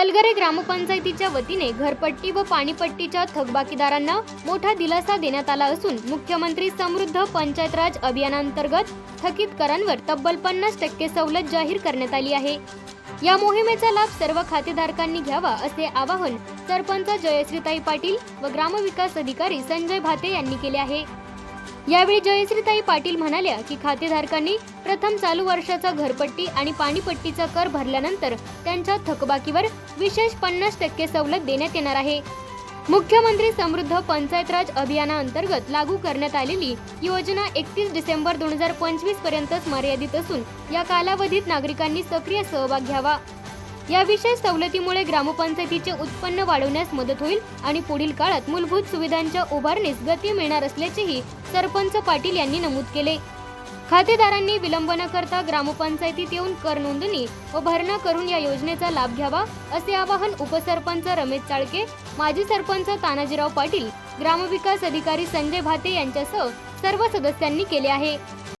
सलगरे ग्रामपंचायतीच्या वतीने घरपट्टी व पाणीपट्टीच्या थकबाकीदारांना मोठा दिलासा देण्यात आला असून मुख्यमंत्री समृद्ध पंचायत राज अभियानांतर्गत थकीत करांवर तब्बल पन्नास टक्के सवलत जाहीर करण्यात आली आहे. या मोहिमेचा लाभ सर्व खातेधारकांनी घ्यावा असे आवाहन सरपंच जयश्रीताई पाटील व ग्रामविकास अधिकारी संजय भाते यांनी केले आहे. यावेळी जयश्रीताई पाटील म्हणाल्या की खातेधारकांनी प्रथम चालू वर्षाचा घरपट्टी आणि पाणीपट्टीचा कर भरल्यानंतर त्यांच्या थकबाकीवर विशेष पन्नास टक्के सवलत देण्यात येणार आहे. मुख्यमंत्री समृद्ध पंचायत राज अभियानाअंतर्गत लागू करण्यात आलेली योजना एकतीस डिसेंबर दोन हजार पंचवीस पर्यंतच मर्यादित असून या कालावधीत नागरिकांनी सक्रिय सहभाग घ्यावा. या विशेष सवलतीमुळे ग्रामपंचायतीचे उत्पन्न वाढवण्यास मदत होईल आणि पुढील काळात मूलभूत सुविधांच्या उभारणीस गती मिळणार असल्याचेही सरपंच पाटील यांनी नमूद केले. खातेदारांनी विलंब न करता ग्रामपंचायतीत येऊन कर नोंदणी व भरणा करून या योजनेचा लाभ घ्यावा असे आवाहन उपसरपंच रमेश चाळके माजी सरपंच तानाजीराव पाटील ग्रामविकास अधिकारी संजय भाते यांच्यासह सर्व सदस्यांनी केले आहे.